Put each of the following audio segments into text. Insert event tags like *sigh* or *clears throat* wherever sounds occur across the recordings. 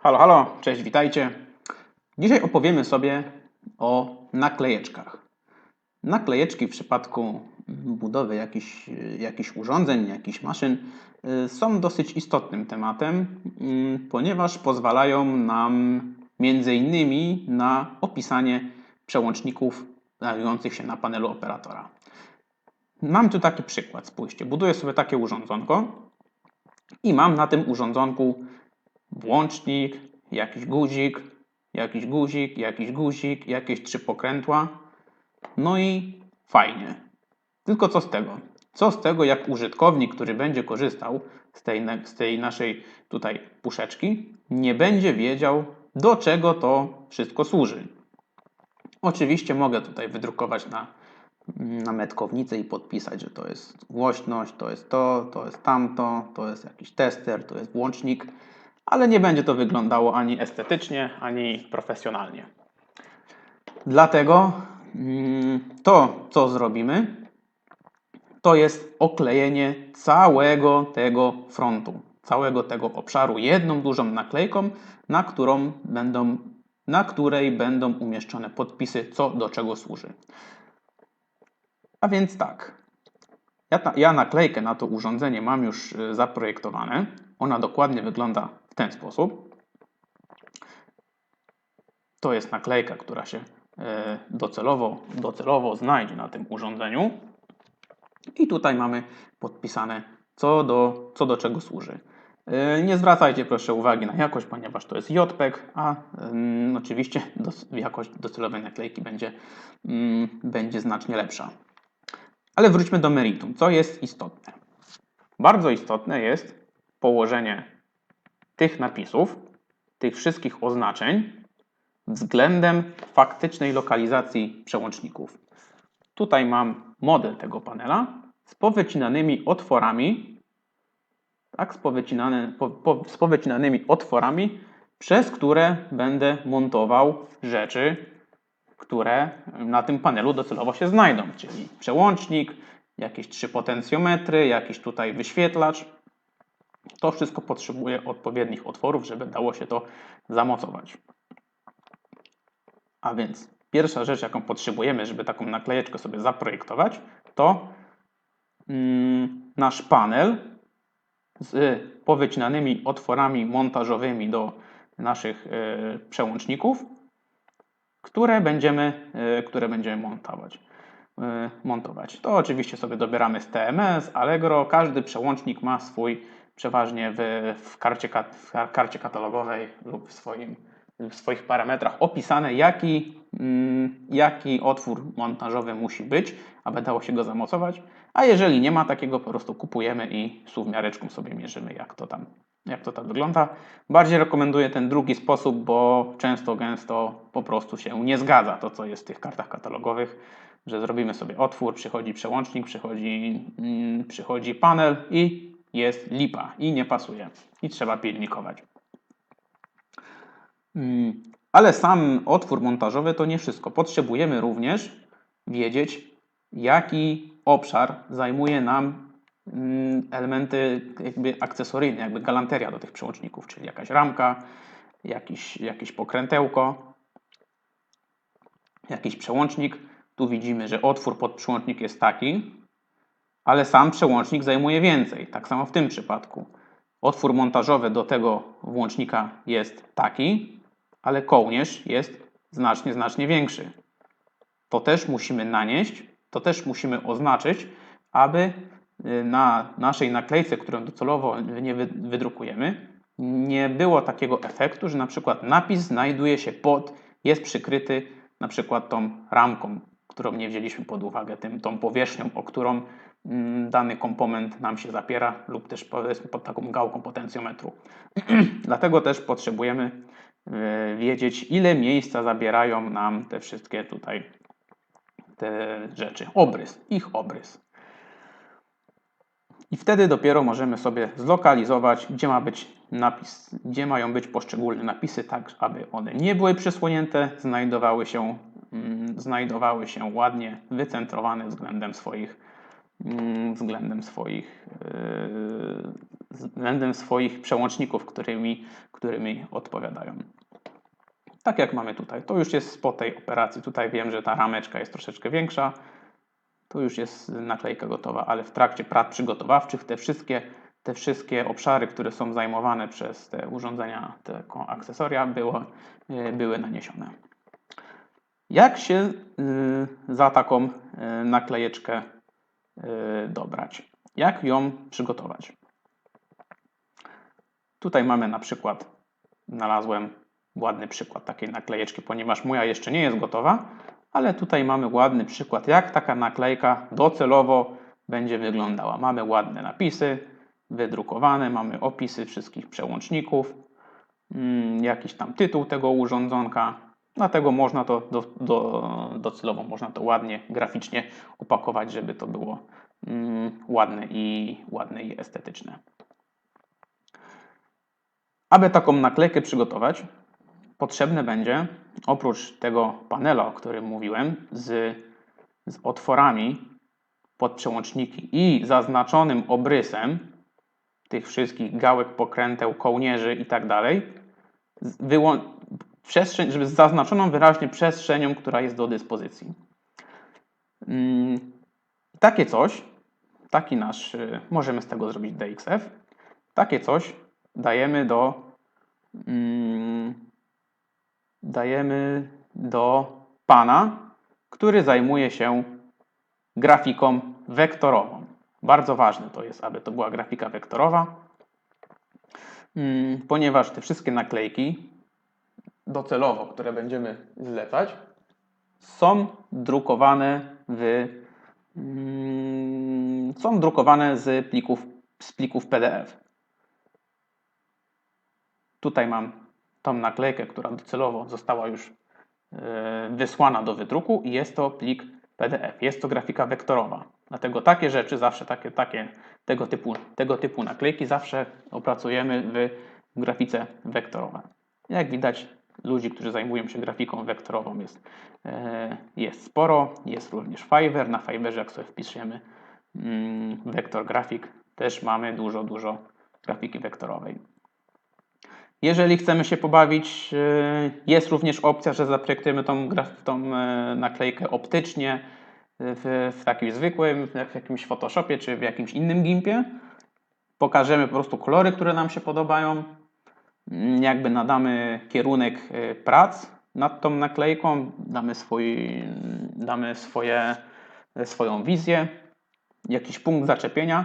Halo, halo, cześć, witajcie. Dzisiaj opowiemy sobie o naklejeczkach. Naklejeczki w przypadku budowy jakichś, jakichś urządzeń, jakichś maszyn y, są dosyć istotnym tematem, mm, ponieważ pozwalają nam między innymi na opisanie przełączników znajdujących się na panelu operatora. Mam tu taki przykład, spójrzcie. Buduję sobie takie urządzonko i mam na tym urządzonku włącznik, jakiś guzik, jakiś guzik, jakiś guzik, jakieś trzy pokrętła. No i fajnie. Tylko co z tego? Co z tego, jak użytkownik, który będzie korzystał z tej, z tej naszej tutaj puszeczki, nie będzie wiedział, do czego to wszystko służy. Oczywiście mogę tutaj wydrukować na, na i podpisać, że to jest głośność, to jest to, to jest tamto, to jest jakiś tester, to jest włącznik ale nie będzie to wyglądało ani estetycznie, ani profesjonalnie. Dlatego mm, to, co zrobimy, to jest oklejenie całego tego frontu, całego tego obszaru jedną dużą naklejką, na, którą będą, na której będą umieszczone podpisy, co do czego służy. A więc tak, ja, ta, ja naklejkę na to urządzenie mam już y, zaprojektowane. Ona dokładnie wygląda ten sposób. To jest naklejka, która się e, docelowo, docelowo znajdzie na tym urządzeniu. I tutaj mamy podpisane, co do, co do czego służy. E, nie zwracajcie proszę uwagi na jakość, ponieważ to jest JPEG, a mm, oczywiście jakość docelowej naklejki będzie, mm, będzie znacznie lepsza. Ale wróćmy do meritum. Co jest istotne? Bardzo istotne jest położenie tych napisów, tych wszystkich oznaczeń względem faktycznej lokalizacji przełączników. Tutaj mam model tego panela z powycinanymi otworami, tak, z, powycinane, po, po, z powycinanymi otworami, przez które będę montował rzeczy, które na tym panelu docelowo się znajdą, czyli przełącznik, jakieś trzy potencjometry, jakiś tutaj wyświetlacz, to wszystko potrzebuje odpowiednich otworów, żeby dało się to zamocować. A więc pierwsza rzecz, jaką potrzebujemy, żeby taką naklejeczkę sobie zaprojektować, to mm, nasz panel z powycinanymi otworami montażowymi do naszych y, przełączników, które będziemy, y, które będziemy montować. Y, montować. To oczywiście sobie dobieramy z TMS, Allegro. Każdy przełącznik ma swój przeważnie w, w, karcie, w karcie katalogowej lub w, swoim, w swoich parametrach opisane, jaki, mm, jaki otwór montażowy musi być, aby dało się go zamocować. A jeżeli nie ma takiego, po prostu kupujemy i suwmiareczką sobie mierzymy, jak to tam, jak to tam wygląda. Bardziej rekomenduję ten drugi sposób, bo często, gęsto po prostu się nie zgadza to, co jest w tych kartach katalogowych, że zrobimy sobie otwór, przychodzi przełącznik, przychodzi, mm, przychodzi panel i jest lipa i nie pasuje i trzeba pilnikować. Mm, ale sam otwór montażowy to nie wszystko. Potrzebujemy również wiedzieć, jaki obszar zajmuje nam mm, elementy jakby akcesoryjne, jakby galanteria do tych przełączników, czyli jakaś ramka, jakiś, jakieś pokrętełko, jakiś przełącznik. Tu widzimy, że otwór pod przełącznik jest taki, ale sam przełącznik zajmuje więcej. Tak samo w tym przypadku. Otwór montażowy do tego włącznika jest taki, ale kołnierz jest znacznie, znacznie większy. To też musimy nanieść, to też musimy oznaczyć, aby y, na naszej naklejce, którą docelowo nie wydrukujemy, nie było takiego efektu, że na przykład napis znajduje się pod, jest przykryty na przykład tą ramką, którą nie wzięliśmy pod uwagę, tym, tą powierzchnią, o którą dany komponent nam się zapiera lub też powiedzmy pod taką gałką potencjometru. *clears throat* Dlatego też potrzebujemy e, wiedzieć, ile miejsca zabierają nam te wszystkie tutaj te rzeczy. Obrys, ich obrys. I wtedy dopiero możemy sobie zlokalizować, gdzie ma być napis, gdzie mają być poszczególne napisy, tak aby one nie były przysłonięte, znajdowały się, mm, znajdowały się ładnie wycentrowane względem swoich mm, względem swoich, yy, względem swoich przełączników, którymi, którymi odpowiadają. Tak jak mamy tutaj. To już jest po tej operacji. Tutaj wiem, że ta rameczka jest troszeczkę większa. Tu już jest naklejka gotowa, ale w trakcie prac przygotowawczych te wszystkie, te wszystkie obszary, które są zajmowane przez te urządzenia, te akcesoria, było, yy, były naniesione. Jak się yy, za taką naklejeczkę dobrać? Jak ją przygotować? Tutaj mamy na przykład, znalazłem ładny przykład takiej naklejeczki, ponieważ moja jeszcze nie jest gotowa, ale tutaj mamy ładny przykład, jak taka naklejka docelowo będzie wyglądała. Mamy ładne napisy, wydrukowane, mamy opisy wszystkich przełączników, mm, jakiś tam tytuł tego urządzonka, dlatego można to do, do, docelowo można to ładnie, graficznie opakować, żeby to było mm, ładne, i, ładne i estetyczne. Aby taką naklejkę przygotować, potrzebne będzie oprócz tego panela, o którym mówiłem, z, z otworami pod przełączniki i zaznaczonym obrysem tych wszystkich gałek, pokręteł, kołnierzy i tak dalej, przestrzeń, żeby zaznaczoną wyraźnie przestrzenią, która jest do dyspozycji. Mm, takie coś, taki nasz, y, możemy z tego zrobić DXF, takie coś dajemy do mm, dajemy do pana, który zajmuje się grafiką wektorową. Bardzo ważne to jest, aby to była grafika wektorowa, mm, ponieważ te wszystkie naklejki docelowo, które będziemy zlecać, są drukowane w mm, są drukowane z plików, z plików PDF. Tutaj mam tą naklejkę, która docelowo została już e, wysłana do wydruku i jest to plik PDF. Jest to grafika wektorowa. Dlatego takie rzeczy, zawsze takie, takie tego, typu, tego typu naklejki zawsze opracujemy w grafice wektorowej. Jak widać, ludzi, którzy zajmują się grafiką wektorową jest, e, jest sporo. Jest również Fiverr. Na Fiverrze, jak sobie wpiszemy mm, wektor grafik, też mamy dużo, dużo grafiki wektorowej. Jeżeli chcemy się pobawić, e, jest również opcja, że zaprojektujemy tą, tą e, naklejkę optycznie w, w takim zwykłym, w jakimś Photoshopie czy w jakimś innym gimpie. Pokażemy po prostu kolory, które nam się podobają, jakby nadamy kierunek y, prac nad tą naklejką, damy, swój, damy swoje, swoją wizję, jakiś punkt zaczepienia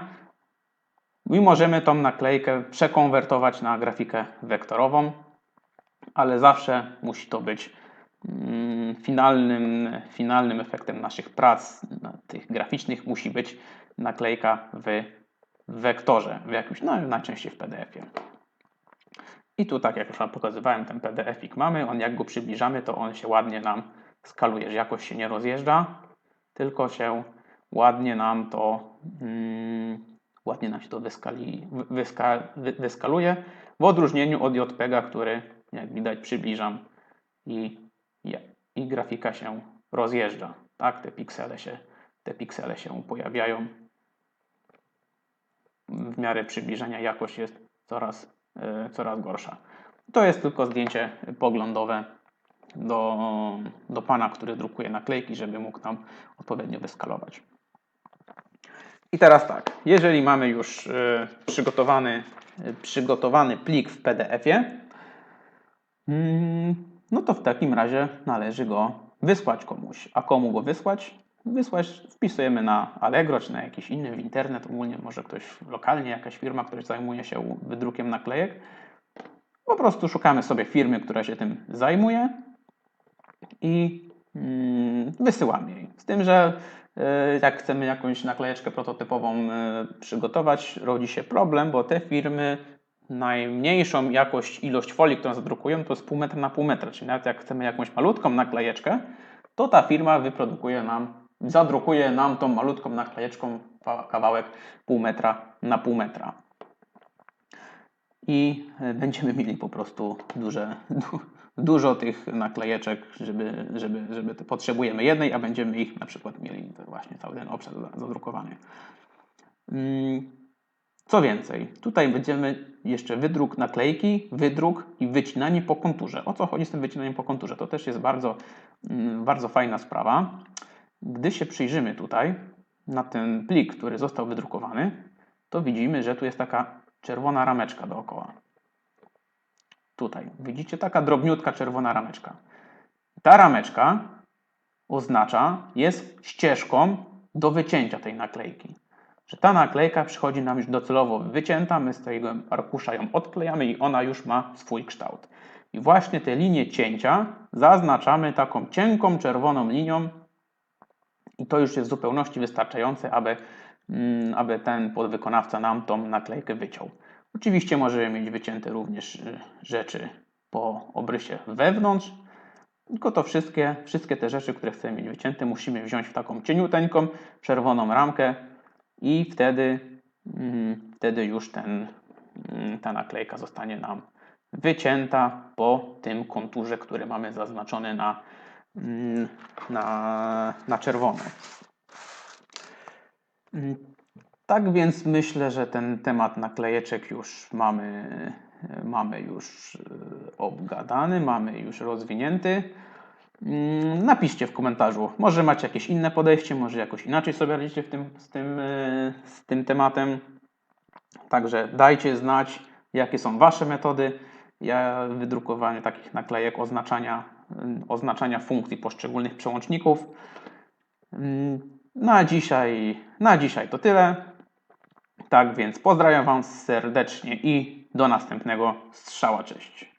i możemy tą naklejkę przekonwertować na grafikę wektorową, ale zawsze musi to być mm, finalnym, finalnym efektem naszych prac, tych graficznych musi być naklejka w wektorze, w jakimś, no najczęściej w PDF-ie. I tu, tak jak już Wam pokazywałem, ten PDF-ik mamy. On jak go przybliżamy, to on się ładnie nam skaluje, że jakoś się nie rozjeżdża, tylko się ładnie nam to mm, ładnie nam się to wyskali, wyska, wyskaluje. W odróżnieniu od JPEGa, który jak widać przybliżam i, i grafika się rozjeżdża. Tak, te piksele się, te piksele się pojawiają. W miarę przybliżenia jakość jest coraz coraz gorsza. To jest tylko zdjęcie poglądowe do, do pana, który drukuje naklejki, żeby mógł nam odpowiednio wyskalować. I teraz tak, jeżeli mamy już e, przygotowany, przygotowany plik w PDF-ie, mm, no to w takim razie należy go wysłać komuś. A komu go wysłać? Wysłać wpisujemy na Allegro czy na jakiś inny w internet, ogólnie może ktoś lokalnie, jakaś firma, która zajmuje się wydrukiem naklejek. Po prostu szukamy sobie firmy, która się tym zajmuje i mm, wysyłamy jej. Z tym, że y, jak chcemy jakąś naklejeczkę prototypową y, przygotować, rodzi się problem, bo te firmy najmniejszą jakość, ilość folii, którą zadrukują, to jest pół metra na pół metra. Czyli nawet jak chcemy jakąś malutką naklejeczkę, to ta firma wyprodukuje nam zadrukuje nam tą malutką naklejeczką kawałek pół metra na pół metra. I e, będziemy mieli po prostu duże, du, dużo tych naklejeczek, żeby, żeby, żeby te potrzebujemy jednej, a będziemy ich na przykład mieli właśnie cały ten obszar za- zadrukowany. Mm, Co więcej, tutaj będziemy jeszcze wydruk naklejki, wydruk i wycinanie po konturze. O co chodzi z tym wycinaniem po konturze? To też jest bardzo, mm, bardzo fajna sprawa. Gdy się przyjrzymy tutaj na ten plik, który został wydrukowany, to widzimy, że tu jest taka czerwona rameczka dookoła. Tutaj widzicie taka drobniutka czerwona rameczka. Ta rameczka oznacza, jest ścieżką do wycięcia tej naklejki. Że ta naklejka przychodzi nam już docelowo wycięta, my z tego arkusza ją odklejamy i ona już ma swój kształt. I właśnie te linie cięcia zaznaczamy taką cienką czerwoną linią i to już jest w zupełności wystarczające, aby, mm, aby ten podwykonawca nam tą naklejkę wyciął. Oczywiście możemy mieć wycięte również y, rzeczy po obrysie wewnątrz, tylko to wszystkie, wszystkie te rzeczy, które chcemy mieć wycięte, musimy wziąć w taką cieniuteńką, czerwoną ramkę i wtedy, mm, wtedy już ten, mm, ta naklejka zostanie nam wycięta po tym konturze, który mamy zaznaczony na, na, na czerwono. Mm, Tak więc myślę, że ten temat naklejeczek już mamy, mamy już e, obgadany, mamy już rozwinięty. Mm, Napiszcie w komentarzu, może macie jakieś inne podejście, może jakoś inaczej sobie radzicie w tym, z, tym, e, z tym tematem. Także dajcie znać, jakie są Wasze metody ja, wydrukowania takich naklejek, oznaczania, oznaczania funkcji poszczególnych przełączników. Mm, Na dzisiaj, na dzisiaj to tyle. Tak więc pozdrawiam Was serdecznie i do następnego strzała. Cześć.